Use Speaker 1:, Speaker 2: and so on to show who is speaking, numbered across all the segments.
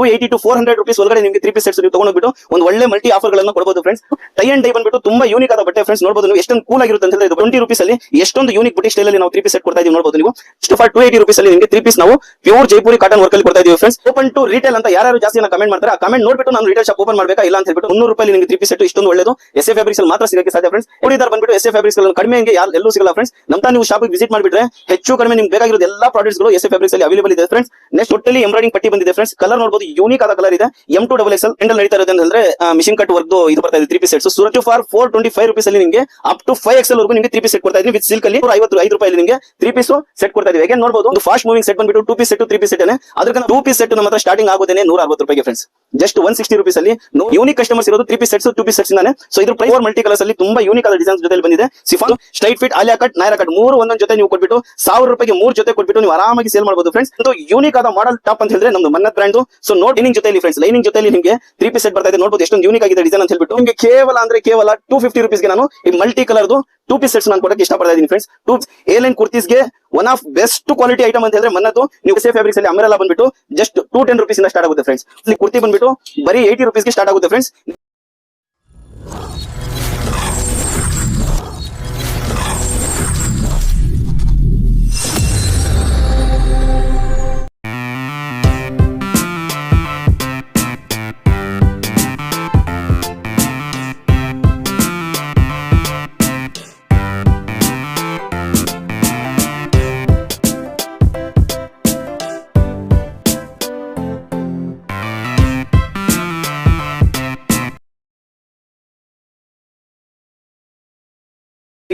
Speaker 1: Two eighty to four hundred rupees ಒಳಗಡೆ ನಿಮಗೆ three piece sets ನೀವು ತಗೊಂಡ್ಬಿಟ್ಟು ಒಂದು ಒಳ್ಳೆ ಮಲ್ಟಿ ಆಫರ್ ಗಳನ್ನ ಕೊಡಬಹುದು ಫ್ರೆಂಡ್ಸ್ ಟೈ ಅಂಡ್ ಡೈ ಬಂದ್ಬಿಟ್ಟು ತುಂಬಾ ಯೂನಿಕ್ ಆದ ಬಟ್ಟೆ ಫ್ರೆಂಡ್ಸ್ ನೋಡಬಹುದು ನೀವು. ಎಷ್ಟೊಂದು ಕೂಲ್ ಆಗಿರುತ್ತೆ ಅಂತ ಹೇಳಿದ್ರೆ ಟ್ವೆಂಟಿ ರುಪೀಸ್ ಅಲ್ಲಿ ಎಷ್ಟೊಂದು ಯೂನಿಕ್ ಬುಟಿ ಸ್ಟೈಲ್ ಅಲ್ಲಿ ನಾವು ತ್ರೀ ಪೀಸ್ ಸೆಟ್ ಕೊಡ್ತಾ ಇದೀವಿ ನೋಡಬಹುದು ನೀವು. ಇಷ್ಟು ಫಾರ್ ಟೂ ಏಯ್ಟಿ ರುಪೀಸ್ ಅಲ್ಲಿ ನಿಮಗೆ ತ್ರೀ ಪೀಸ್ ನಾವು ಪ್ಯೂರ್ ಜೈಪುರಿ ಕಾಟನ್ ವರ್ಕ್ ಅಲ್ಲಿ ಕೊಡ್ತಾ ಇದೀವಿ ಫ್ರೆಂಡ್ಸ್ ಓಪನ್ ಟು ರಿಟೇಲ್ ಅಂತ ಯಾರು ಜಾಸ್ತಿ ಕಮೆಂಟ್ ಮಾಡ್ತಾರೆ, ಆ ಕಮೆಂಟ್ ನೋಡ್ಬಿಟ್ಟು ನಾನು ರಿಟೇಲ್ ಶಾಪ್ ಓಪನ್ ಮಾಡಬೇಕಾ ಇಲ್ಲ ಅಂತ ಹೇಳ್ಬಿಟ್ಟು ಮುನ್ನೂರು ರೂಪಾಯಿ ನಿಮಗೆ ತ್ರೀ ಪೀಸ್ ಸೆಟ್ ಇಷ್ಟೊಂದು ಒಳ್ಳೆದು. ಎಸ್ ಎ ಫ್ಯಾಬ್ರಿಕ್ಸ್ ಮಾತ್ರ ಸಿಗಕ್ಕೆ ಸಾಧ್ಯ ಫ್ರೆಂಡ್ಸ್ ಉಳಿದಾರ್ ಬಂದ್ಬಿಟ್ಟು ಎಸ್ ಎ ಫ್ಯಾಬ್ರಿಕ್ಸ್ ಕಡಿಮೆ ಹಂಗೆ ಯಾರು ಎಲ್ಲೂ ಸಿಗಲ್ಲ ಫ್ರೆಂಡ್ಸ್ ನಮ್ಮ ನೀವು ಶಾಪ್ ವಿಸಿಟ್ ಮಾಡಿಬಿಟ್ರೆ ಹೆಚ್ಚು ಕಡಿಮೆ ನಿಮ್ಗೆ ಬೇಕಾಗಿರೋದು ಎಲ್ಲ ಪ್ರಾಡಕ್ಟ್ಸ್ಗಳು ಎಸ್ ಫ್ಯಾಬ್ರಿಕ್ಸ್ ಅಲ್ಲಿ ಅವೈಲೇಬಲ್ ಇದೆ ಫ್ರೆಂಡ್ಸ್ ನೆಕ್ಸ್ಟ್ ಟೋಟಲಿ ಎಂಬ್ರಾಯ್ಡಿಂಗ್ ಪಟ್ಟಿ ಬಂದಿದೆ ಫ್ರೆಂಡ್ಸ್ ಕಲರ್ ನೋಡಬಹುದು ಯೂನಿಕ್ ಆದ ಕಲರ್ ಇದೆ. M to double S L ಎಂಡಲ್ ನಡೀತಾ ಇರೋದು ಅಂದ್ರೆ ಮಿಷಿನ್ ಕಟ್ ವರ್ಕ್ ಇದು ಬರ್ತಾ ಇದೆ three piece sets Surat for four twenty five rupees ಅಲ್ಲಿ ನಿಮಗೆ ಅಪ್ ಟು ಫೈವ್ ಎಕ್ಸ್ ವರೆಗೂ ನಿಮಗೆ ತ್ರೀ ಪೀಸ್ ಸೆಟ್ ಕೊಡ್ತಾ ಇದೀವಿ ವಿತ್ ಸಿಲ್ಕ್ ಅಲ್ಲಿ ಐವತ್ತು ಐದು ರೂಪಾಯಿ ನಿಮಗೆ ತ್ರೀ ಪೀಸ್ ಸೆಟ್ ಕೊಡ್ತಾ ಹೇಗೆ ನೋಡಬಹುದು ಒಂದು ಫಾಸ್ಟ್ ಮೂವಿಂಗ್ ಸೆಟ್ ಬಂದ್ಬಿಟ್ಟು two piece set three piece set ಅದಕ್ಕೆ ಟೂ ಪೀಸ್ ಸೆಟ್ ನಮ್ಮ ಹತ್ರ ಸ್ಟಾರ್ಟಿಂಗ್ ಆಗುತ್ತೆ ನೂರ ಅರವತ್ತು ರೂಪಾಯಿ friends just one sixty rupees ಅಲ್ಲಿ ಯೂನಿಕ್ ಕಸ್ಟಮರ್ಸ್ ಇರೋದು three piece sets two piece sets ಇಂದಾನೆ. ಸೊ ಇದ್ರ ಪ್ರೈವರ್ ಮಲ್ಟಿ ಕಲರ್ಸ್ ಅಲ್ಲಿ ತುಂಬಾ ಯೂನಿಕ್ ಆದ ಡಿಸೈನ್ಸ್ ಜೊತೆ ಬಂದಿದೆ. Chiffon straight fit Alia cut Naira cut ಮೂರು ಒಂದೊಂದು ಜೊತೆ ನೀವು ಕೊಟ್ಬಿಟ್ಟು ಸಾವಿರ ರೂಪಾಯಿಗೆ ಮೂರು ಜೊತೆ ಕೊಟ್ಬಿಟ್ಟು ನೀವು ಆರಾಮಾಗಿ ಸೇಲ್ ಮಾಡಬಹುದು ಫ್ರೆಂಡ್ಸ್ ಯೂನಿಕ್ ಆದ ಮಾಡಲ್ ಟಾಪ್ ಅಂತ ಹೇಳಿದ್ರೆ ನಮ್ದು Mannat brand so note lining ಜೊತೆಲಿ ಫ್ರೆಂಡ್ಸ್ ಲೈನಿಂಗ್ ಜೊತೆ ನಿಮಗೆ ತ್ರೀ ಪೀಸ್ ಸೆಟ್ ಬರ್ತಾ ಇದೆ. ನೋಡಬಹುದು ಎಷ್ಟೊಂದು ಯೂನಿಕ್ ಆಗಿದೆ ಡಿಸೈನ್ ಅಂತ ಹೇಳ್ಬಿಟ್ಟು. ನಿಮಗೆ ಕೇವಲ ಅಂದ್ರೆ ಕೇವಲ ಟೂ ಫಿಫ್ಟಿ ರುಪೀಸ್ಗೆ ನಾನು ಈ ಮಲ್ಟಿ ಕಲರ್ದು ಟೂ ಪೀಸ್ ಸೆಟ್ಸ್ ನಾನು ಕೊಡಕ್ಕೆ ಇಷ್ಟಪಡ್ತಾ ಇದ್ದೀನಿ friends two kurtis ಕುರ್ತೀಸ್ಗೆ one of best quality item ಅಂತ ಹೇಳಿದ್ರೆ ಮನ್ನತ್ತು ನೀವು ಸೇಫ್ ಫ್ಯಾಬ್ರಿಕ್ಸ್ ಅಲ್ಲಿ ಅಮರೆಲ್ಲ ಬಂದ್ಬಿಟ್ಟು ಜಸ್ಟ್ ಟೂ ಟೆನ್ ರುಪೀಸ್ ಇಂದ ಸ್ಟಾರ್ಟ್ ಆಗುತ್ತೆ ಫ್ರೆಂಡ್ಸ್ ಇಲ್ಲಿ ಕುರ್ತಿ ಬಂದ್ಬಿಟ್ಟು ಬರೀ ಏಯ್ಟಿ ರುಪೀಸ್ಗೆ ಸ್ಟಾರ್ಟ್ ಆಗುತ್ತೆ ಫ್ರೆಂಡ್ಸ್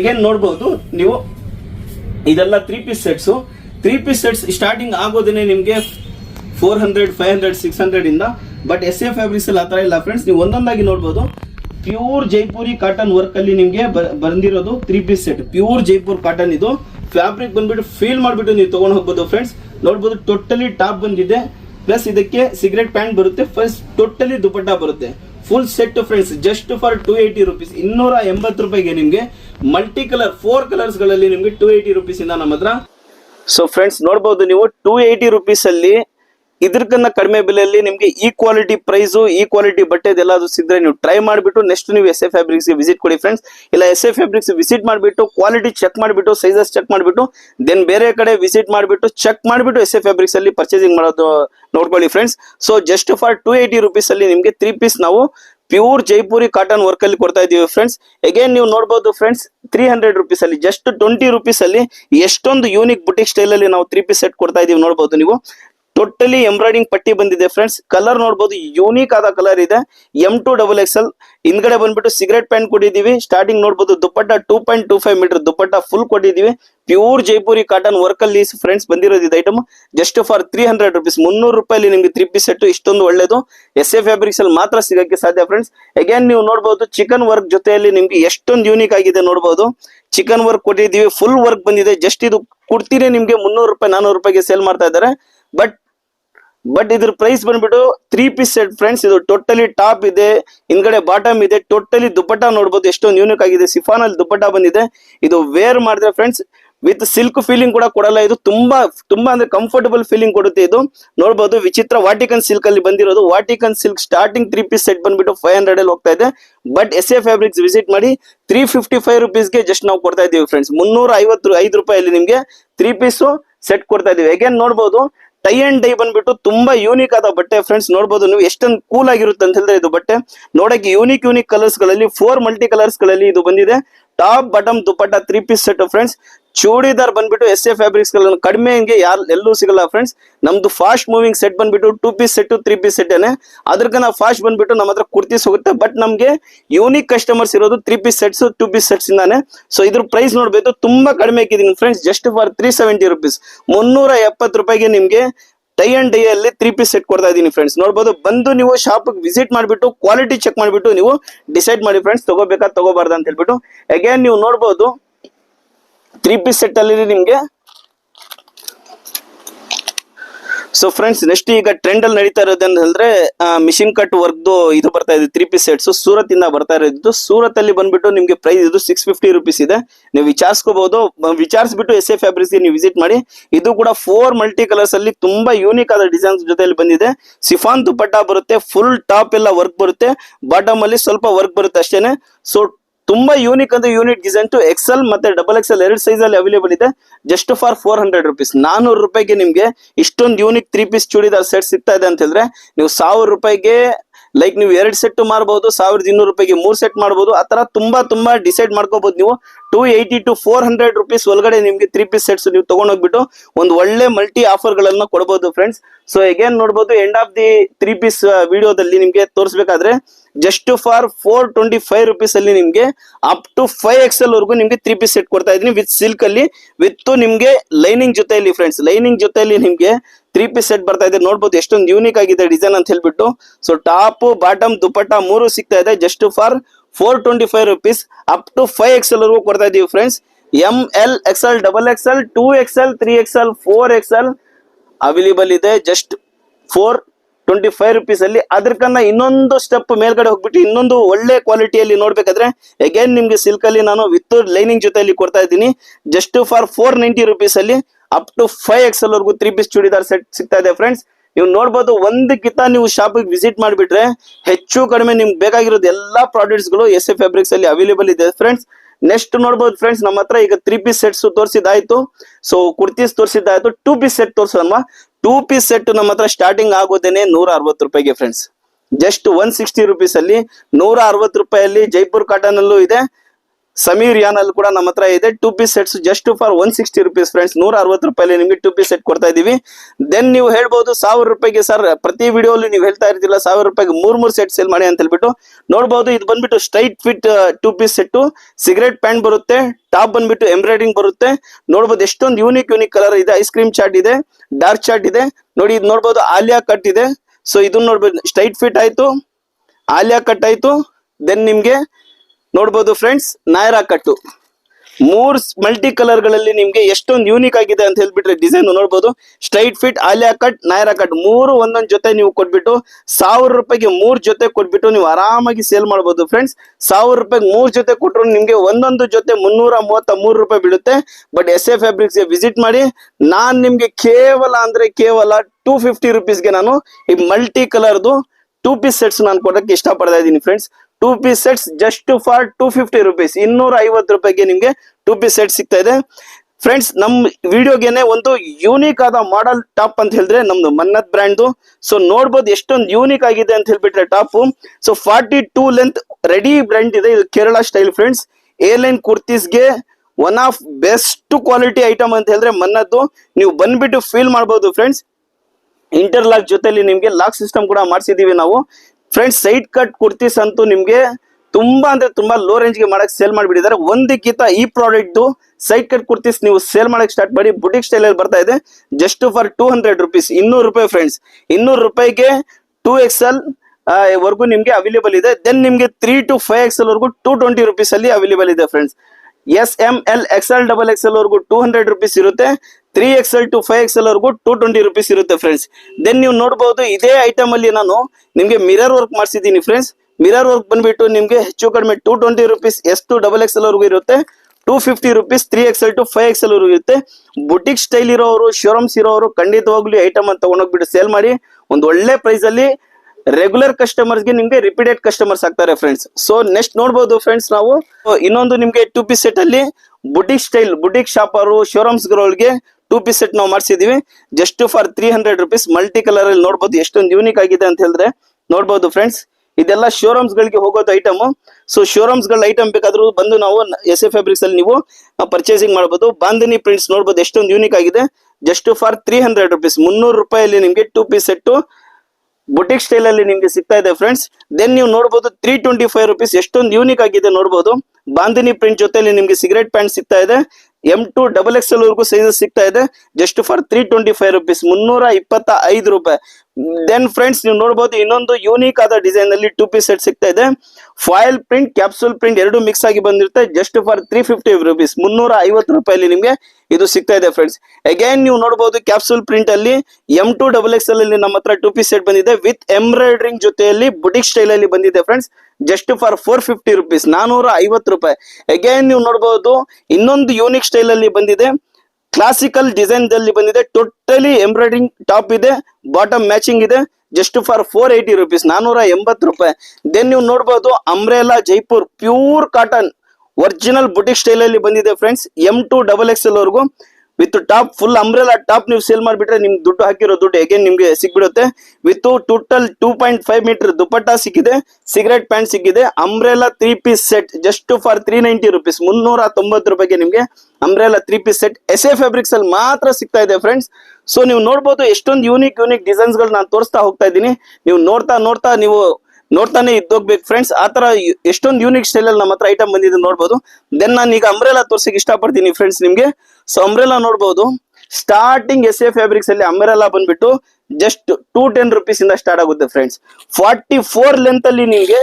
Speaker 1: ಏನ್ ನೋಡ್ಬೋದು? ನೀವು ಇದೆಲ್ಲ three piece sets three piece sets starting ಆಗೋದೇನೆ ನಿಮಗೆ four hundred five hundred six hundred ಇಂದ. ಬಟ್ ಎಸ್ ಎ ಫ್ಯಾಬ್ರಿಕ್ಸಲ್ಲಿ ಆ ಥರ ಇಲ್ಲ ಫ್ರೆಂಡ್ಸ್ ನೀವು ಒಂದೊಂದಾಗಿ ನೋಡಬಹುದು ಪ್ಯೂರ್ ಜೈಪುರಿ ಕಾಟನ್ ವರ್ಕ್ ಅಲ್ಲಿ ನಿಮ್ಗೆ ಬಂದಿರೋದು three piece set pure Jaipur cotton ಇದು. ಫ್ಯಾಬ್ರಿಕ್ ಬಂದ್ಬಿಟ್ಟು ಫೀಲ್ ಮಾಡ್ಬಿಟ್ಟು ನೀವು ತೊಗೊಂಡು ಹೋಗ್ಬೋದು ಫ್ರೆಂಡ್ಸ್ ನೋಡ್ಬೋದು ಟೋಟಲಿ ಟಾಪ್ ಬಂದಿದೆ. ಪ್ಲಸ್ ಇದಕ್ಕೆ ಸಿಗರೆಟ್ ಪ್ಯಾಂಟ್ ಬರುತ್ತೆ. ಫಸ್ಟ್ ಟೋಟಲಿ ದುಪಟ್ಟ ಬರುತ್ತೆ. Full set friends just for two eighty rupees ಇನ್ನೂರ ಎಂಬತ್ತು ರೂಪಾಯಿಗೆ ನಿಮಗೆ ಮಲ್ಟಿ ಕಲರ್ ಫೋರ್ ಕಲರ್ಸ್ಗಳಲ್ಲಿ ನಿಮಗೆ ಟೂ ಏಯ್ಟಿ ರುಪೀಸ್ ಇಂದ ನಮ್ಮ ಹತ್ರ. ಸೊ ಫ್ರೆಂಡ್ಸ್ ನೋಡ್ಬೋದು ನೀವು ಟೂ ಏಯ್ಟಿ ರುಪೀಸ್ ಅಲ್ಲಿ ಇದಕ್ಕನ್ನ ಕಡಿಮೆ ಬೆಲೆಯಲ್ಲಿ ನಿಮ್ಗೆ ಈ ಕ್ವಾಲಿಟಿ ಪ್ರೈಸ್ ಈ ಕ್ವಾಲಿಟಿ ಬಟ್ಟೆ ಎಲ್ಲಾದ್ರೂ ಸಿದ್ರೆ ನೀವು ಟ್ರೈ ಮಾಡಿಬಿಟ್ಟು ನೆಕ್ಸ್ಟ್ ನೀವು ಎಸ್ ಎ ಫ್ಯಾಬ್ರಿಕ್ಸ್ ವಿಸಿಟ್ ಕೊಡಿ ಫ್ರೆಂಡ್ಸ್ ಇಲ್ಲ ಎಸ್ ಎ ಫ್ಯಾಬ್ರಿಕ್ಸ್ ವಿಸಿಟ್ ಮಾಡಿಬಿಟ್ಟು ಕ್ವಾಲಿಟಿ ಚೆಕ್ ಮಾಡಿಬಿಟ್ಟು ಸೈಜಸ್ ಚೆಕ್ ಮಾಡಿಬಿಟ್ಟು ದೆನ್ ಬೇರೆ ಕಡೆ ವಿಸಿಟ್ ಮಾಡಿಬಿಟ್ಟು ಚೆಕ್ ಮಾಡಿಬಿಟ್ಟು ಎಸ್ ಎ ಫ್ಯಾಬ್ರಿಕ್ಸ್ ಅಲ್ಲಿ ಪರ್ಚೇಸಿಂಗ್ ಮಾಡೋದು ನೋಡ್ಕೊಳ್ಳಿ friends so just for two eighty rupees ಅಲ್ಲಿ ನಿಮಗೆ ತ್ರೀ ಪೀಸ್ ನಾವು ಪ್ಯೂರ್ ಜೈಪುರಿ ಕಾಟನ್ ವರ್ಕ್ ಅಲ್ಲಿ ಕೊಡ್ತಾ ಇದೀವಿ ಫ್ರೆಂಡ್ಸ್ ಅಗೇನ್ ನೀವು ನೋಡಬಹುದು ಫ್ರೆಂಡ್ಸ್ ತ್ರೀ ಹಂಡ್ರೆಡ್ ರುಪೀಸ್ ಅಲ್ಲಿ ಜಸ್ಟ್ ಟ್ವೆಂಟಿ ರುಪೀಸ್ ಅಲ್ಲಿ ಎಷ್ಟೊಂದು ಯೂನಿಕ್ ಬುಟಿಕ್ ಸ್ಟೈಲ್ ಅಲ್ಲಿ ನಾವು ತ್ರೀ ಪೀಸ್ ಸೆಟ್ ಕೊಡ್ತಾ ಇದೀವಿ ನೋಡಬಹುದು ನೀವು. ಟೋಟಲಿ ಎಂಬ್ರಾಯ್ಡಿಂಗ್ ಪಟ್ಟಿ ಬಂದಿದೆ ಫ್ರೆಂಡ್ಸ್ ಕಲರ್ ನೋಡಬಹುದು ಯೂನಿಕ್ ಆದ ಕಲರ್ ಇದೆ. M to double X L ಹಿಂದ್ಗಡೆ ಬಂದ್ಬಿಟ್ಟು ಸಿಗರೆಟ್ ಪ್ಯಾಂಟ್ ಕೊಟ್ಟಿದೀವಿ ಸ್ಟಾರ್ಟಿಂಗ್ ನೋಡಬಹುದು dupatta two point two five metre dupatta full ಕೊಟ್ಟಿದೀವಿ pure Jaipuri cotton work ಅಲ್ಲಿ ಫ್ರೆಂಡ್ಸ್ ಬಂದಿರೋದು item just for three hundred rupees ಮುನ್ನೂರು ರೂಪಾಯಿ ನಿಮ್ಗೆ ತ್ರೀ ಪೀಸ್ ಸೆಟ್ ಇಷ್ಟೊಂದು ಒಳ್ಳೇದು. ಎಸ್ ಎ ಫ್ಯಾಬ್ರಿಕ್ಸ್ ಅಲ್ಲಿ ಮಾತ್ರ ಸಿಗಕ್ಕೆ ಸಾಧ್ಯ ಫ್ರೆಂಡ್ಸ್ ಅಗೇನ್ ನೀವು ನೋಡಬಹುದು ಚಿಕನ್ ವರ್ಕ್ ಜೊತೆಯಲ್ಲಿ ನಿಮ್ಗೆ ಎಷ್ಟೊಂದು ಯೂನಿಕ್ ಆಗಿದೆ ನೋಡಬಹುದು ಚಿಕನ್ ವರ್ಕ್ ಕೊಟ್ಟಿದ್ದೀವಿ ಫುಲ್ ವರ್ಕ್ ಬಂದಿದೆ. ಜಸ್ಟ್ ಇದು ಕುರ್ತಿನೇ ನಿಮ್ಗೆ ಮುನ್ನೂರು ರೂಪಾಯಿ, ನಾನೂರು ರೂಪಾಯಿಗೆ ಸೇಲ್ ಮಾಡ್ತಾ ಇದ್ದಾರೆ. ಬಟ್ ಬಟ್ ಇದ್ರ ಪ್ರೈಸ್ ಬಂದ್ಬಿಟ್ಟು ತ್ರೀ ಪೀಸ್ ಸೆಟ್ ಫ್ರೆಂಡ್ಸ್ ಇದು ಟೋಟಲಿ ಟಾಪ್ ಇದೆ. ಹಿಂದ್ಗಡೆ ಬಾಟಮ್ ಇದೆ. ಟೋಟಲಿ ದುಪ್ಪಟ್ಟ ನೋಡಬಹುದು ಎಷ್ಟೊಂದು ಯೂನಿಕ್ ಆಗಿದೆ. ಸಿಫಾನ್ ಅಲ್ಲಿ ದುಪ್ಪಟ್ಟ ಬಂದಿದೆ. ಇದು ವೇರ್ ಮಾಡಿದ್ರೆ ಫ್ರೆಂಡ್ಸ್ ವಿತ್ ಸಿಲ್ಕ್ ಫೀಲಿಂಗ್ ಕೂಡ ಕೊಡಲ್ಲ. ಇದು ತುಂಬಾ ತುಂಬಾ ಅಂದ್ರೆ ಕಂಫರ್ಟಬಲ್ ಫೀಲಿಂಗ್ ಕೊಡುತ್ತೆ ಇದು. ನೋಡಬಹುದು ವಿಚಿತ್ರ ವಾಟಿಕನ್ ಸಿಲ್ಕ್ ಅಲ್ಲಿ ಬಂದಿರೋದು. Vatican silk starting three piece set ಬಂದ್ಬಿಟ್ಟು ಫೈವ್ ಹಂಡ್ರೆಡ್ ಅಲ್ಲಿ ಹೋಗ್ತಾ ಇದೆ. But S A fabrics visit ಮಾಡಿ ತ್ರೀ ಫಿಫ್ಟಿ ಫೈವ್ ರುಪೀಸ್ಗೆ ಜಸ್ಟ್ ನಾವು ಕೊಡ್ತಾ ಇದೀವಿ ಫ್ರೆಂಡ್ಸ್ ಮುನ್ನೂರ ಐವತ್ತು ಐದು ರೂಪಾಯಲ್ಲಿ ನಿಮ್ಗೆ ತ್ರೀ ಪೀಸು ಸೆಟ್ ಕೊಡ್ತಾ ಇದೀವಿ ಅಗೇನ್ ನೋಡಬಹುದು ಟೈ ಅಂಡ್ ಡೈ ಬಂದ್ಬಿಟ್ಟು ತುಂಬಾ ಯೂನಿಕ್ ಆದ ಬಟ್ಟೆ ಫ್ರೆಂಡ್ಸ್ ನೋಡಬಹುದು ನೀವು ಎಷ್ಟೊಂದು ಕೂಲ್ ಆಗಿರುತ್ತೆ ಅಂತ ಹೇಳಿದ್ರೆ ಇದು ಬಟ್ಟೆ. ನೋಡಕ್ಕೆ ಯೂನಿಕ್ ಯೂನಿಕ್ ಕಲರ್ಸ್ಗಳಲ್ಲಿ ಫೋರ್ ಮಲ್ಟಿ ಕಲರ್ಸ್ಗಳಲ್ಲಿ ಇದು ಬಂದಿದೆ. Top bottom dupatta three piece set friends churidar ಬಂದ್ಬಿಟ್ಟು ಎಸ್ ಎ ಫ್ಯಾಬ್ರಿಕ್ಸ್ ಕಡಿಮೆ ಹಂಗೆ ಯಾರು ಎಲ್ಲೂ ಸಿಗಲ್ಲ ಫ್ರೆಂಡ್ಸ್ ನಮ್ದು ಫಾಸ್ಟ್ ಮೂವಿಂಗ್ ಸೆಟ್ ಬಂದ್ಬಿಟ್ಟು two piece set three piece set ನಾವು ಫಾಸ್ಟ್ ಬಂದ್ಬಿಟ್ಟು ನಮ್ಮ ಹತ್ರ ಕುರ್ತೀಸ್ ಹೋಗುತ್ತೆ. ಬಟ್ ನಮಗೆ ಯೂನಿಕ್ ಕಸ್ಟಮರ್ಸ್ ಇರೋದು three piece sets two piece sets ಇಂದಾನೆ. ಸೊ ಇದ್ರ ಪ್ರೈಸ್ ನೋಡ್ಬೇಕು. ತುಂಬಾ ಕಡಿಮೆ ಹಾಕಿದೀನಿ friends just for three seventy rupees ಮುನ್ನೂರ ಎಪ್ಪತ್ತು ರೂಪಾಯಿಗೆ ನಿಮ್ಗೆ ಟೈ ಅಂಡ್ ಡೇ ಅಲ್ಲಿ ತ್ರೀ ಪೀಸ್ ಸೆಟ್ ಕೊಡ್ತಾ ಇದೀನಿ ಫ್ರೆಂಡ್ಸ್ ನೋಡಬಹುದು ಬಂದು ನೀವು ಶಾಪ್ ವಿಸಿಟ್ ಮಾಡಿಬಿಟ್ಟು ಕ್ವಾಲಿಟಿ ಚೆಕ್ ಮಾಡಿಬಿಟ್ಟು ನೀವು ಡಿಸೈಡ್ ಮಾಡಿ ಫ್ರೆಂಡ್ಸ್ ತಗೋಬೇಕಾ, ತಗೋಬಾರ್ದು ಅಂತ ಹೇಳ್ಬಿಟ್ಟು. ಅಗೇನ್ ನೀವು ನೋಡ್ಬೋದು. ತ್ರೀ ಪೀಸ್ ಸೆಟ್ ಅಲ್ಲಿ ನಿಮ್ಗೆ? ಸೊ ಫ್ರೆಂಡ್ಸ್ ನೆಕ್ಸ್ಟ್ ಈಗ ಟ್ರೆಂಡ್ ಅಲ್ಲಿ ನಡೀತಾ ಇರೋದಂದ್ರೆ ಮಿಷಿನ್ ಕಟ್ ವರ್ಕ್ದು ಇದು ಬರ್ತಾ ಇದೆ ತ್ರೀ ಪೀಸ್ ಸೆಟ್ಸ್ ಸೂರತ್ ಇಂದ ಬರ್ತಾ ಇರೋದು. ಸೂರತ್ ಅಲ್ಲಿ ಬಂದ್ಬಿಟ್ಟು ನಿಮ್ಗೆ ಪ್ರೈಸ್ ಇದು ಸಿಕ್ಸ್ ಫಿಫ್ಟಿ ರುಪೀಸ್ ಇದೆ. ನೀವು ವಿಚಾರಿಸ್ಕೋಬಹುದು ವಿಚಾರಿಸ್ಬಿಟ್ಟು ಎಸ್ ಎ ಫ್ಯಾಬ್ರಿಕ್ ನೀವು ವಿಸಿಟ್ ಮಾಡಿ. ಇದು ಕೂಡ ಫೋರ್ ಮಲ್ಟಿ ಕಲರ್ಸ್ ಅಲ್ಲಿ ತುಂಬಾ ಯೂನಿಕ್ ಆದ ಡಿಸೈನ್ಸ್ ಜೊತೆಲಿ ಬಂದಿದೆ. ಸಿಫಾನ್ ದುಪಟ್ಟ ಬರುತ್ತೆ ಫುಲ್ ಟಾಪ್ ಎಲ್ಲ ವರ್ಕ್ ಬರುತ್ತೆ. ಬಾಟಮ್ ಅಲ್ಲಿ ಸ್ವಲ್ಪ ವರ್ಕ್ ಬರುತ್ತೆ ಅಷ್ಟೇನೆ. ಸೊ ತುಂಬಾ ಯೂನಿಕ್ ಅಂದ್ರೆ ಯೂನಿಟ್ ಡಿಸೈನ್ ಟು ಎಕ್ಸೆಲ್ ಮತ್ತೆ ಡಬಲ್ ಎಕ್ಸೆಲ್ ಎರಡು ಸೈಜ್ ಅಲ್ಲಿ ಅವೈಲೇಬಲ್ ಇದೆ. Just for four hundred rupees ನಾನೂರು ರೂಪಾಯಿಗೆ ನಿಮ್ಗೆ ಇಷ್ಟೊಂದು unique three piece churidar set ಸಿಗ್ತಾ ಇದೆ ಅಂತ ಹೇಳಿದ್ರೆ ನೀವು ಸಾವಿರ ರೂಪಾಯಿಗೆ ಲೈಕ್ ನೀವು ಎರಡು ಸೆಟ್ ಮಾಡಬಹುದು ಸಾವಿರದ ಇನ್ನೂರು ರೂಪಾಯಿಗೆ ಮೂರು ಸೆಟ್ ಮಾಡಬಹುದು ಆ ತರ ತುಂಬಾ ತುಂಬಾ ಡಿಸೈಡ್ ಮಾಡ್ಕೋಬಹುದು ನೀವು. Two eighty to four hundred rupees ಒಳಗಡೆ ನಿಮ್ಗೆ ತ್ರೀ ಪೀಸ್ ಸೆಟ್ಸ್ ನೀವು ತಗೊಂಡೋಗ್ಬಿಟ್ಟು ಒಂದು ಒಳ್ಳೆ ಮಲ್ಟಿ ಆಫರ್ ಗಳನ್ನ ಕೊಡಬಹುದು ಫ್ರೆಂಡ್ಸ್ ಸೊ ಎಗೇನ್ ನೋಡಬಹುದು end of the three piece ವಿಡಿಯೋದಲ್ಲಿ ನಿಮ್ಗೆ ತೋರಿಸಬೇಕಾದ್ರೆ just for four twenty five rupees ಅಲ್ಲಿ ನಿಮ್ಗೆ ಅಪ್ ಟು ಫೈವ್ ಎಕ್ಸೆಲ್ ವರ್ಗೂ ನಿಮಗೆ ತ್ರೀ ಪೀಸ್ ಸೆಟ್ ಕೊಡ್ತಾ ಇದೀನಿ ವಿತ್ ಸಿಲ್ಕ್ ಅಲ್ಲಿ ವಿತ್ ನಿಮ್ಗೆ ಲೈನಿಂಗ್ ಜೊತೆಯಲ್ಲಿ ಫ್ರೆಂಡ್ಸ್ ಲೈನಿಂಗ್ ಜೊತೆಯಲ್ಲಿ ನಿಮಗೆ ತ್ರೀ ಪೀಸ್ ಸೆಟ್ ಬರ್ತಾ ಇದೆ. ನೋಡ್ಬೋದು ಎಷ್ಟೊಂದು ಯೂನಿಕ್ ಆಗಿದೆ ಡಿಸೈನ್ ಅಂತ ಹೇಳ್ಬಿಟ್ಟು. ಸೊ ಟಾಪ್ ಬಾಟಮ್ ದುಪಟ್ಟ ಮೂರು ಸಿಗ್ತಾ ಇದೆ just for four twenty five rupees up to five XL ವರ್ಗೂ ಕೊಡ್ತಾ ಇದೀವಿ friends M L XL double XL two L three XL four XL available ಇದೆ. Just four twenty five rupees ಅಲ್ಲಿ ಅದಕ್ಕನ್ನ ಇನ್ನೊಂದು step ಮೇಲ್ಗಡೆ ಹೋಗ್ಬಿಟ್ಟು ಇನ್ನೊಂದು ಒಳ್ಳೆ ಕ್ವಾಲಿಟಿಯಲ್ಲಿ ನೋಡ್ಬೇಕಾದ್ರೆ ಅಗೇನ್ ನಿಮ್ಗೆ ಸಿಲ್ಕ್ ಅಲ್ಲಿ ನಾನು ವಿತ್ ಲೈನಿಂಗ್ ಜೊತೆಯಲ್ಲಿ ಕೊಡ್ತಾ ಇದ್ದೀನಿ. Just for four ninety rupees ಅಲ್ಲಿ ಅಪ್ ಟು ಫೈವ್ ಎಕ್ಸೆಲ್ ವರೆಗೂ ತ್ರೀ ಪೀಸ್ ಚೂಡಿದಾರ್ ಸೆಟ್ ಸಿಗ್ತಾ ಇದೆ ಫ್ರೆಂಡ್ಸ್ ನೀವು ನೋಡ್ಬೋದು ಒಂದಕ್ಕಿಂತ ನೀವು ಶಾಪಿಗೆ ವಿಸಿಟ್ ಮಾಡಿಬಿಟ್ರೆ ಹೆಚ್ಚು ಕಡಿಮೆ ನಿಮ್ಗೆ ಬೇಕಾಗಿರೋದು ಎಲ್ಲಾ ಪ್ರಾಡಕ್ಟ್ಸ್ಗಳು ಎಸ್ ಎ ಫ್ಯಾಬ್ರಿಕ್ಸ್ ಅಲ್ಲಿ ಅವೈಲೇಬಲ್ ಇದೆ ಫ್ರೆಂಡ್ಸ್ ನೆಕ್ಸ್ಟ್ ನೋಡ್ಬೋದು ಫ್ರೆಂಡ್ಸ್ ನಮ್ಮ ಹತ್ರ ಈಗ ತ್ರೀ ಪೀಸ್ ಸೆಟ್ಸ್ ತೋರಿಸಿದಾಯ್ತು ಸೊ ಕುರ್ತೀಸ್ ತೋರಿಸಿದ್ದಾಯ್ತು ಟೂ ಪೀಸ್ ಸೆಟ್ ತೋರಿಸೋಣ ಟೂ ಪೀಸ್ ಸೆಟ್ ನಮ್ಮ ಹತ್ರ ಸ್ಟಾರ್ಟಿಂಗ್ ಆಗೋದೇನೆ ನೂರ ಅರವತ್ತು ರೂಪಾಯಿಗೆ friends just one sixty rupees ಅಲ್ಲಿ ನೂರ ಅರವತ್ತು ರೂಪಾಯಲ್ಲಿ ಜೈಪುರ್ ಕಾಟನ್ ಅಲ್ಲೂ ಇದೆ. ಸಮೀರ್ ಯಾನ್ ಅಲ್ಲಿ ಕೂಡ ನಮ್ಮ ಹತ್ರ ಇದೆ. Two piece sets just for one sixty rupees friends ನೂರ ಅರವತ್ತು ರೂಪಾಯಿ ನಿಮಗೆ ಟು ಪೀಸ್ ಸೆಟ್ ಕೊಡ್ತಾ ಇದೀವಿ ದೆನ್ ನೀವು ಹೇಳ್ಬೋದು ಸಾವಿರ ರೂಪಾಯಿಗೆ ಸರ್ ಪ್ರತಿ ವಿಡಿಯೋಲಿ ನೀವು ಹೇಳ್ತಾ ಇರ್ತಿಲ್ಲ ಸಾವಿರ ರೂಪಾಯಿಗೆ ಮೂರ್ ಮೂರ್ ಸೆಟ್ ಸೇಲ್ ಮಾಡಿ ಅಂತ ಹೇಳ್ಬಿಟ್ಟು ನೋಡಬಹುದು ಇದು ಬಂದ್ಬಿಟ್ಟು straight fit two piece set cigarette pant ಬರುತ್ತೆ ಟಾಪ್ ಬಂದ್ಬಿಟ್ಟು ಎಂಬ್ರಾಯ್ಡಿಂಗ್ ಬರುತ್ತೆ. ನೋಡ್ಬೋದು ಎಷ್ಟೊಂದು ಯೂನಿಕ್ ಯೂನಿಕ್ ಕಲರ್ ಇದೆ. ಐಸ್ ಕ್ರೀಮ್ ಚಾಟ್ ಇದೆ ಡಾರ್ಕ್ ಚಾಟ್ ಇದೆ. ನೋಡಿ, ಇದು ನೋಡಬಹುದು ಆಲಿಯಾ ಕಟ್ ಇದೆ. ಸೊ ಇದನ್ನ ನೋಡ್ಬೋದು ಸ್ಟ್ರೈಟ್ ಫಿಟ್ ಆಯ್ತು. ಆಲಿಯಾ ಕಟ್ ಆಯ್ತು. ದೆನ್ ನಿಮ್ಗೆ ನೋಡ್ಬೋದು ಫ್ರೆಂಡ್ಸ್ ನಾಯರಾ ಕಟ್ಟು. ಮೂರ್ ಮಲ್ಟಿ ಕಲರ್ಗಳಲ್ಲಿ ನಿಮ್ಗೆ ಎಷ್ಟೊಂದು ಯೂನಿಕ್ ಆಗಿದೆ ಅಂತ ಹೇಳ್ಬಿಟ್ರೆ ಡಿಸೈನ್ ನೋಡ್ಬೋದು. Straight fit Alia cut Naira cut ಮೂರು ಒಂದೊಂದ್ ಜೊತೆ ನೀವು ಕೊಟ್ಬಿಟ್ಟು ಸಾವಿರ ರೂಪಾಯಿಗೆ ಮೂರ್ ಜೊತೆ ಕೊಟ್ಬಿಟ್ಟು ನೀವು ಆರಾಮಾಗಿ ಸೇಲ್ ಮಾಡ್ಬೋದು ಫ್ರೆಂಡ್ಸ್ ಸಾವಿರ ರೂಪಾಯಿಗೆ ಮೂರ್ ಜೊತೆ ಕೊಟ್ಟರು ನಿಮ್ಗೆ ಒಂದೊಂದು ಜೊತೆ ಮುನ್ನೂರ ಮೂವತ್ತ ಮೂರು ರೂಪಾಯಿ ಬೀಳುತ್ತೆ. But S A fabrics visit ಮಾಡಿ, ನಾನ್ ನಿಮ್ಗೆ ಕೇವಲ ಅಂದ್ರೆ ಕೇವಲ ಟೂ ಫಿಫ್ಟಿ ರುಪೀಸ್ಗೆ ನಾನು ಈ ಮಲ್ಟಿ ಕಲರ್ದು ಟೂ ಪೀಸ್ ಸೆಟ್ಸ್ ನಾನು ಕೊಡಕ್ಕೆ ಇಷ್ಟಪಡ್ತಾ ಇದ್ದೀನಿ friends two piece sets just for two fifty rupees ಇನ್ನೂರ ಐವತ್ತು ರೂಪಾಯಿಗೆ ನಿಮ್ಗೆ ಟೂ ಪೀಸ್ ಸೆಟ್ ಸಿಗ್ತಾ ಇದೆ. ಫ್ರೆಂಡ್ಸ್ ನಮ್ ವಿಡಿಯೋಗೆನೆ ಒಂದು ಯೂನಿಕ್ ಆದ ಮಾಡಲ್ ಟಾಪ್ ಅಂತ ಹೇಳಿದ್ರೆ ನಮ್ದು ಮನ್ನತ್ ಬ್ರ್ಯಾಂಡ್ದು ಸೊ ನೋಡ್ಬೋದು ಎಷ್ಟೊಂದು ಯೂನಿಕ್ ಆಗಿದೆ ಅಂತ ಹೇಳ್ಬಿಟ್ರೆ top so forty two length ready brand ಇದೆ. ಇದು Kerala style friends A line ಕುರ್ತೀಸ್ಗೆ one of best quality item ಅಂತ ಹೇಳಿದ್ರೆ ಮನ್ನದ್ದು ನೀವು ಬಂದ್ಬಿಟ್ಟು ಫೀಲ್ ಮಾಡ್ಬೋದು ಫ್ರೆಂಡ್ಸ್ ಇಂಟರ್ಲಾಕ್ ಜೊತೆಲಿ ನಿಮ್ಗೆ ಲಾಕ್ ಸಿಸ್ಟಮ್ ಕೂಡ ಮಾಡಿಸಿದೀವಿ ನಾವು. ಫ್ರೆಂಡ್ಸ್ ಸೈಡ್ ಕಟ್ ಕುರ್ತೀಸ್ ಅಂತೂ ನಿಮ್ಗೆ ತುಂಬಾ ಅಂದ್ರೆ ತುಂಬಾ ಲೋ ರೇಂಜ್ಗೆ ಮಾಡಕ್ ಸೇಲ್ ಮಾಡಿಬಿಟ್ಟಿದ್ದಾರೆ ಒಂದಕ್ಕಿಂತ ಈ ಪ್ರಾಡಕ್ಟ್ ಸೈಡ್ ಕಟ್ ಕುರ್ತೀಸ್ ನೀವು ಸೇಲ್ ಮಾಡಕ್ ಸ್ಟಾರ್ಟ್ ಮಾಡಿ ಬುಟಿಕ್ ಸ್ಟೈಲ್ ಅಲ್ಲಿ ಬರ್ತಾ ಇದೆ just for two hundred rupees ಇನ್ನೂರು ರೂಪಾಯಿ ಫ್ರೆಂಡ್ಸ್ ಇನ್ನೂರು ರೂಪಾಯಿಗೆ ಟೂ ಎಕ್ಸ್ ಎಲ್ ವರ್ಗೂ ನಿಮ್ಗೆ ಅವೈಲೇಬಲ್ ಇದೆ ದೆನ್ ನಿಮ್ಗೆ ತ್ರೀ ಟು ಫೈವ್ ಎಕ್ಸೆಲ್ ವರ್ಗು ಟೂ ಟ್ವೆಂಟಿ ರುಪೀಸ್ ಅಲ್ಲಿ ಅವೈಲೇಬಲ್ ಇದೆ friends S M L X L double X L ವರ್ಗು ಟೂ ಹಂಡ್ರೆಡ್ ರುಪೀಸ್ ಇರುತ್ತೆ three XL to five XL ವರ್ಗು ಟೂ ಟ್ವೆಂಟಿ ರುಪೀಸ್ ಇರುತ್ತೆ ಫ್ರೆಂಡ್ಸ್ ದೆನ್ ನೀವು ನೋಡಬಹುದು ಇದೇ ಐಟಮ್ ಅಲ್ಲಿ ನಾನು ನಿಮ್ಗೆ ಮಿರರ್ ವರ್ಕ್ ಮಾಡಿಸಿದ್ದೀನಿ ಫ್ರೆಂಡ್ಸ್ ಮಿರರ್ ವರ್ಕ್ ಬಂದ್ಬಿಟ್ಟು ನಿಮ್ಗೆ ಹೆಚ್ಚು ಕಡಿಮೆ two twenty rupees S to double L ವರ್ಗು ಇರುತ್ತೆ. Two fifty rupees three L to five XL ವರ್ಗು ಇರುತ್ತೆ. ಬುಟಿಕ್ ಸ್ಟೈಲ್ ಇರೋರು ಶೋರೂಮ್ಸ್ ಇರೋರು ಖಂಡಿತವಾಗ್ಲೂ ಐಟಮ್ ಅಂತ ತಗೊಂಡೋಗ್ಬಿಟ್ಟು ಸೇಲ್ ಮಾಡಿ. ಒಂದು ಒಳ್ಳೆ ಪ್ರೈಸ್ ಅಲ್ಲಿ ರೆಗ್ಯುಲರ್ ಕಸ್ಟಮರ್ಸ್ಗೆ ನಿಮ್ಗೆ ರಿಪೀಟೆಡ್ ಕಸ್ಟಮರ್ಸ್ ಆಗ್ತಾರೆ ಫ್ರೆಂಡ್ಸ್ ಸೊ ನೆಕ್ಸ್ಟ್ ನೋಡಬಹುದು ಫ್ರೆಂಡ್ಸ್ ನಾವು. ಇನ್ನೊಂದು ನಿಮ್ಗೆ ಟೂ ಪೀಸ್ ಸೆಟ್ ಅಲ್ಲಿ boutique style boutique shopper showrooms ಗಳಿಗೆ ಟೂ ಪೀಸ್ ಸೆಟ್ ನಾವು ಮಾಡಿಸಿದೀವಿ. Just for three hundred rupees multi colour ಅಲ್ಲಿ ನೋಡಬಹುದು ಎಷ್ಟೊಂದು ಯೂನಿಕ್ ಆಗಿದೆ ಅಂತ ಹೇಳಿದ್ರೆ ನೋಡಬಹುದು ಫ್ರೆಂಡ್ಸ್ ಇದೆಲ್ಲ ಶೋರೂಮ್ಸ್ ಗಳಿಗೆ ಹೋಗೋದು ಐಟಮ್ ಸೊ ಶೋರೂಮ್ಸ್ಗಳ ಐಟಮ್ ಬೇಕಾದ್ರೂ ಬಂದು ನಾವು ಎಸ್ ಎ ಫ್ಯಾಬ್ರಿಕ್ಸ್ ಅಲ್ಲಿ ನೀವು ಪರ್ಚೇಸಿಂಗ್ ಮಾಡಬಹುದು ಬಾಂಧನಿ ಪ್ರಿಂಟ್ಸ್ ನೋಡಬಹುದು ಎಷ್ಟೊಂದು ಯೂನಿಕ್ ಆಗಿದೆ. Just for three hundred rupees ಮುನ್ನೂರು ರೂಪಾಯಲ್ಲಿ ನಿಮಗೆ two piece set boutique style ಅಲ್ಲಿ ನಿಮ್ಗೆ ಸಿಗ್ತಾ ಇದೆ ಫ್ರೆಂಡ್ಸ್ ದೆನ್ ನೀವು ನೋಡಬಹುದು ತ್ರೀ ಟ್ವೆಂಟಿ ಫೈವ್ ರುಪೀಸ್ ಎಷ್ಟೊಂದು ಯೂನಿಕ್ ಆಗಿದೆ ನೋಡಬಹುದು ಬಾಂಧಿನಿ ಪ್ರಿಂಟ್ ಜೊತೆಲಿ ನಿಮ್ಗೆ ಸಿಗರೇಟ್ ಪ್ಯಾಂಟ್ ಸಿಗ್ತಾ ಇದೆ. M to double X L ವರ್ಗೂ sizes ಸಿಗ್ತಾ ಇದೆ. Just for three twenty five rupees ಮುನ್ನೂರ ಇಪ್ಪತ್ತ ಐದು ರೂಪಾಯಿ. ದೆನ್ ಫ್ರೆಂಡ್ಸ್ ನೀವು ನೋಡಬಹುದು ಇನ್ನೊಂದು ಯೂನಿಕ್ ಆದ ಡಿಸೈನ್ ಅಲ್ಲಿ ಟೂ ಪೀಸ್ ಸೆಟ್ ಸಿಗ್ತಾ ಇದೆ. ಫಾಯಿಲ್ ಪ್ರಿಂಟ್ ಕ್ಯಾಪ್ಸೂಲ್ ಪ್ರಿಂಟ್ ಎರಡು ಮಿಕ್ಸ್ ಆಗಿ ಬಂದಿರುತ್ತೆ. Just for three fifty rupees ಮುನ್ನೂರ ಐವತ್ತು ರೂಪಾಯಲ್ಲಿ ನಿಮಗೆ ಇದು ಸಿಗ್ತಾ ಇದೆ ಫ್ರೆಂಡ್ಸ್ ಅಗೈನ್ ನೀವು ನೋಡಬಹುದು ಕ್ಯಾಪ್ಸೂಲ್ ಪ್ರಿಂಟ್ ಅಲ್ಲಿ ಎಂ ಟು ಡಬಲ್ ಎಕ್ಸ್ ಅಲ್ಲಿ ನಮ್ಮ ಹತ್ರ ಟೂ ಪೀಸ್ ಸೆಟ್ ಬಂದಿದೆ. ವಿತ್ ಎಂಬ್ರಾಯ್ಡ್ರಿಂಗ್ ಜೊತೆಯಲ್ಲಿ ಬುಟಿಕ್ ಸ್ಟೈಲ್ ಅಲ್ಲಿ ಬಂದಿದೆ friends just for four fifty rupees ನಾನೂರ ಐವತ್ತು ರೂಪಾಯಿ. ಅಗೈನ್ ನೀವು ನೋಡಬಹುದು ಇನ್ನೊಂದು ಯೂನಿಕ್ ಸ್ಟೈಲ್ ಅಲ್ಲಿ ಬಂದಿದೆ. ಕ್ಲಾಸಿಕಲ್ ಡಿಸೈನ್ ದಲ್ಲಿ ಬಂದಿದೆ. ಟೋಟಲಿ ಎಂಬ್ರಾಯ್ಡಿಂಗ್ ಟಾಪ್ ಇದೆ ಬಾಟಮ್ ಮ್ಯಾಚಿಂಗ್ ಇದೆ just for four eighty rupees ನಾನೂರ ಎಂಬತ್ತು ರೂಪಾಯಿ. ದೆನ್ ನೀವು ನೋಡಬಹುದು umbrella Jaipur pure cotton original boutique style ಅಲ್ಲಿ ಬಂದಿದೆ friends M to double X L ವರೆಗೂ. With top full umbrella top ನೀವು ಸೇಲ್ ಮಾಡಿಬಿಟ್ರೆ ನಿಮ್ಗೆ ದುಡ್ಡು ಹಾಕಿರೋ ದುಡ್ಡು ಹೇಗೆ ನಿಮ್ಗೆ ಸಿಕ್ಬಿಡುತ್ತೆ with total two point five metre dupatta ಸಿಕ್ಕಿದೆ ಸಿಗರೆಟ್ ಪ್ಯಾಂಟ್ ಸಿಕ್ಕಿದೆ umbrella three piece set just for three ninety rupees ಮುನ್ನೂರ ತೊಂಬತ್ತು ರೂಪಾಯಿಗೆ ನಿಮ್ಗೆ umbrella three piece set S A fabrics ಅಲ್ಲಿ ಮಾತ್ರ ಸಿಗ್ತಾ ಇದೆ ಫ್ರೆಂಡ್ಸ್ ಸೊ ನೀವು ನೋಡ್ಬೋದು ಎಷ್ಟೊಂದು ಯೂನಿಕ್ ಯೂನಿಕ್ ಡಿಸೈನ್ಸ್ಗಳು ನಾನು ತೋರಿಸ್ತಾ ಹೋಗ್ತಾ ಇದ್ದೀನಿ. ನೀವು ನೋಡ್ತಾ ನೋಡ್ತಾ ನೀವು ನೋಡ್ತಾನೆ ಇದ್ದೋಗ್ಬೇಕು ಫ್ರೆಂಡ್ಸ್ ಆ ತರ ಎಷ್ಟೊಂದು ಯೂನಿಕ್ ಸ್ಟೈಲ್ ಅಲ್ಲಿ ನಮ್ಮ ಹತ್ರ ಐಟಮ್ ಬಂದಿದೆ ನೋಡ್ಬೋದು. ದೆನ್ ನಾನು ಈಗ ಅಂಬ್ರೆಲಾ ತೋರ್ಸಕ್ಕೆ ಇಷ್ಟಪಡ್ತೀನಿ ಫ್ರೆಂಡ್ಸ್ ನಿಮ್ಗೆ. ಸೊ ಅಂಬ್ರೆಲಾ ನೋಡ್ಬೋದು. ಸ್ಟಾರ್ಟಿಂಗ್ ಎಸ್ ಎ ಫ್ಯಾಬ್ರಿಕ್ಸ್ ಅಲ್ಲಿ ಅಂಬ್ರೆಲಾ ಬಂದ್ಬಿಟ್ಟು ಜಸ್ಟ್ ಟೂ ಟೆನ್ ರುಪೀಸ್ ಇಂದ ಸ್ಟಾರ್ಟ್ ಆಗುತ್ತೆ ಫ್ರೆಂಡ್ಸ್ ಫಾರ್ಟಿ ಫೋರ್ ಲೆಂತ್ ಅಲ್ಲಿ ನಿಮ್ಗೆ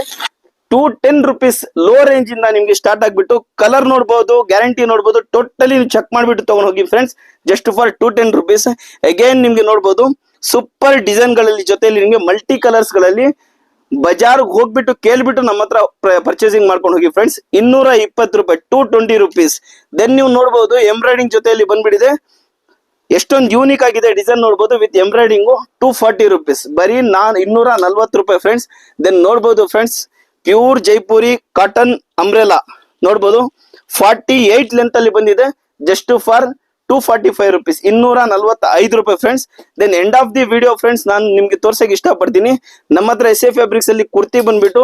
Speaker 1: two ten rupees low range ಇಂದ ನಿಮ್ಗೆ ಸ್ಟಾರ್ಟ್ ಆಗ್ಬಿಟ್ಟು ಕಲರ್ ನೋಡ್ಬೋದು ಗ್ಯಾರಂಟಿ ನೋಡ್ಬೋದು ಟೋಟಲಿ ನೀವು ಚೆಕ್ ಮಾಡ್ಬಿಟ್ಟು ತಗೊಂಡು ಹೋಗಿ friends just for two ten rupees again ನಿಮ್ಗೆ ನೋಡ್ಬೋದು ಸೂಪರ್ ಡಿಸೈನ್ಗಳಲ್ಲಿ ಜೊತೆಯಲ್ಲಿ ನಿಮ್ಗೆ ಮಲ್ಟಿ ಕಲರ್ಸ್ಗಳಲ್ಲಿ ಬಜಾರ್ ಹೋಗ್ಬಿಟ್ಟು ಕೇಳ್ಬಿಟ್ಟು ನಮ್ಮ ಹತ್ರ ಪರ್ಚೇಸಿಂಗ್ ಮಾಡ್ಕೊಂಡು ಹೋಗಿ ಫ್ರೆಂಡ್ಸ್ ಇನ್ನೂರ ಇಪ್ಪತ್ತು ರೂಪಾಯಿ ಟೂ ಟ್ವೆಂಟಿ ರುಪೀಸ್ ದೆನ್ ನೀವು ನೋಡ್ಬೋದು ಎಂಬ್ರಾಯ್ಡಿಂಗ್ ಜೊತೆಯಲ್ಲಿ ಬಂದ್ಬಿಟ್ಟಿದೆ ಎಷ್ಟೊಂದು ಯೂನಿಕ್ ಆಗಿದೆ ಡಿಸೈನ್ ನೋಡ್ಬೋದು with embroidering two forty rupees ಬರೀ ನಾನ್, ಇನ್ನೂರ ನಲ್ವತ್ತು ರೂಪಾಯಿ ಫ್ರೆಂಡ್ಸ್ ದೆನ್ ನೋಡ್ಬೋದು friends pure Jaipuri cotton umbrella ನೋಡ್ಬೋದು ಫಾರ್ಟಿ ಏಟ್ ಲೆಂತ್ ಅಲ್ಲಿ ಬಂದಿದೆ just for two forty five rupees ಇನ್ನೂರ ನಲ್ವತ್ತ ಐದು ರೂಪಾಯಿ friends then end of the video friends ನಾನು ನಿಮ್ಗೆ ತೋರ್ಸಕ್ಕೆ ಇಷ್ಟಪಡ್ತೀನಿ. ನಮ್ಮ ಹತ್ರ ಎಸ್ ಎ ಫ್ಯಾಬ್ರಿಕ್ಸ್ ಅಲ್ಲಿ ಕುರ್ತಿ ಬಂದ್ಬಿಟ್ಟು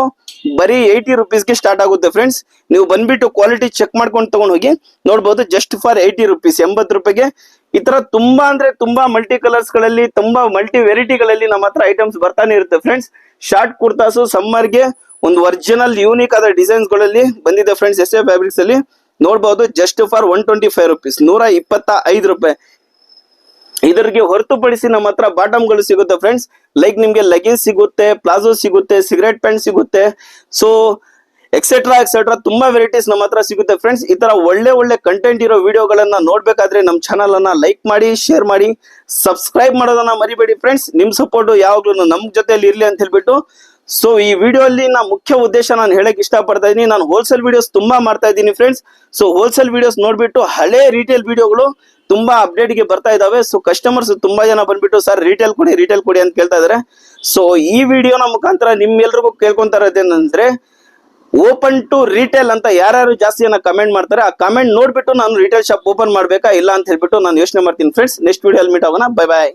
Speaker 1: ಬರೀ ಏಯ್ಟಿ ರುಪೀಸ್ಗೆ ಸ್ಟಾರ್ಟ್ ಆಗುತ್ತೆ ಫ್ರೆಂಡ್ಸ್ ನೀವು ಬಂದ್ಬಿಟ್ಟು ಕ್ವಾಲಿಟಿ ಚೆಕ್ ಮಾಡ್ಕೊಂಡು ತಗೊಂಡು ಹೋಗಿ, ನೋಡ್ಬೋದು ಜಸ್ಟ್ ಫಾರ್ ಏಯ್ಟಿ ರುಪೀಸ್ ಎಂಬತ್ತು ರೂಪಾಯಿಗೆ. ಈ ತರ ತುಂಬಾ ಅಂದ್ರೆ ತುಂಬಾ ಮಲ್ಟಿ ಕಲರ್ಸ್ಗಳಲ್ಲಿ, ತುಂಬಾ ಮಲ್ಟಿ ವೆರೈಟಿಗಳಲ್ಲಿ ನಮ್ಮ ಹತ್ರ ಐಟಮ್ಸ್ ಬರ್ತಾನೆ ಇರುತ್ತೆ ಫ್ರೆಂಡ್ಸ್ ಶಾರ್ಟ್ ಕುರ್ತಾಸು ಸಮ್ಮರ್ಗೆ ಒಂದು ಒರಿಜಿನಲ್ ಯೂನಿಕ್ ಆದ ಡಿಸೈನ್ಸ್ಗಳಲ್ಲಿ ಬಂದಿದೆ ಫ್ರೆಂಡ್ಸ್ ಎಸ್ ಎ ಫ್ಯಾಬ್ರಿಕ್ಸ್ ಅಲ್ಲಿ. ನೋಡಬಹುದು just for one twenty five rupees ನೂರ ಇಪ್ಪತ್ತ ಐದು ರೂಪಾಯಿ. ಇದರಿಗೆ ಹೊರತುಪಡಿಸಿ ನಮ್ಮ ಹತ್ರ ಬಾಟಮ್ಗಳು ಸಿಗುತ್ತೆ ಫ್ರೆಂಡ್ಸ್ ಲೈಕ್ ನಿಮ್ಗೆ ಲೆಗಿನ್ಸ್ ಸಿಗುತ್ತೆ ಪ್ಲಾಜೋ ಸಿಗುತ್ತೆ ಸಿಗರೆಟ್ ಪ್ಯಾಂಟ್ ಸಿಗುತ್ತೆ. ಸೊ ಎಕ್ಸೆಟ್ರಾ ಎಕ್ಸೆಟ್ರಾ ತುಂಬಾ ವೆರೈಟೀಸ್ ನಮ್ಮ ಹತ್ರ ಸಿಗುತ್ತೆ ಫ್ರೆಂಡ್ಸ್ ಈ ತರ ಒಳ್ಳೆ ಒಳ್ಳೆ ಕಂಟೆಂಟ್ ಇರೋ ವಿಡಿಯೋಗಳನ್ನ ನೋಡ್ಬೇಕಾದ್ರೆ ನಮ್ಮ ಚಾನಲ್ ಅನ್ನ ಲೈಕ್ ಮಾಡಿ ಶೇರ್ ಮಾಡಿ ಸಬ್ಸ್ಕ್ರೈಬ್ ಮಾಡೋದನ್ನ ಮರಿಬೇಡಿ ಫ್ರೆಂಡ್ಸ್ ನಿಮ್ ಸಪೋರ್ಟ್ ಯಾವಾಗ್ಲೂ ನಮ್ ಜೊತೆಲಿ ಇರ್ಲಿ ಅಂತ ಹೇಳ್ಬಿಟ್ಟು ಸೊ ಈ ವಿಡಿಯೋ ಅಲ್ಲಿ ನಾ ಮುಖ್ಯ ಉದ್ದೇಶ ನಾನು ಹೇಳಕ್ ಇಷ್ಟಪಡ್ತಾ ಇದ್ದೀನಿ ನಾನು ಹೋಲ್ಸೇಲ್ ವಿಡಿಯೋಸ್ ತುಂಬಾ ಮಾಡ್ತಾ ಇದ್ದೀನಿ ಫ್ರೆಂಡ್ಸ್ ಸೊ ಹೋಲ್ಸೇಲ್ ವಿಡಿಯೋಸ್ ನೋಡ್ಬಿಟ್ಟು ಹಳೆ ರೀಟೇಲ್ ವಿಡಿಯೋಗಳು ತುಂಬಾ ಅಪ್ಡೇಟ್ಗೆ ಬರ್ತಾ ಇದಾವೆ. ಸೊ ಕಸ್ಟಮರ್ಸ್ ತುಂಬಾ ಜನ ಬಂದ್ಬಿಟ್ಟು ಸರ್ ರಿಟೇಲ್ ಕೊಡಿ ರಿಟೇಲ್ ಕೊಡಿ ಅಂತ ಕೇಳ್ತಾ ಇದಾರೆ. ಸೊ ಈ ವಿಡಿಯೋನ ಮುಖಾಂತರ ನಿಮ್ಮೆಲ್ರಿಗೂ ಕೇಳ್ಕೊಂತಾ ಇರೋದೇನಂದ್ರೆ ಓಪನ್ ಟು ರಿಟೇಲ್ ಅಂತ ಯಾರ್ಯಾರು ಜಾಸ್ತಿ ಜನ ಕಮೆಂಟ್ ಮಾಡ್ತಾರೆ, ಆ ಕಮೆಂಟ್ ನೋಡ್ಬಿಟ್ಟು ನಾನು ರಿಟೇಲ್ ಶಾಪ್ ಓಪನ್ ಮಾಡ್ಬೇಕಾ ಇಲ್ಲ ಅಂತ ಹೇಳ್ಬಿಟ್ಟು ನಾನು ಯೋಚನೆ ಮಾಡ್ತೀನಿ ಫ್ರೆಂಡ್ಸ್ ನೆಕ್ಸ್ಟ್ ವಿಡಿಯೋ ಅಲ್ಲಿ ಮೀಟ್ ಆಗೋಣ. Bye bye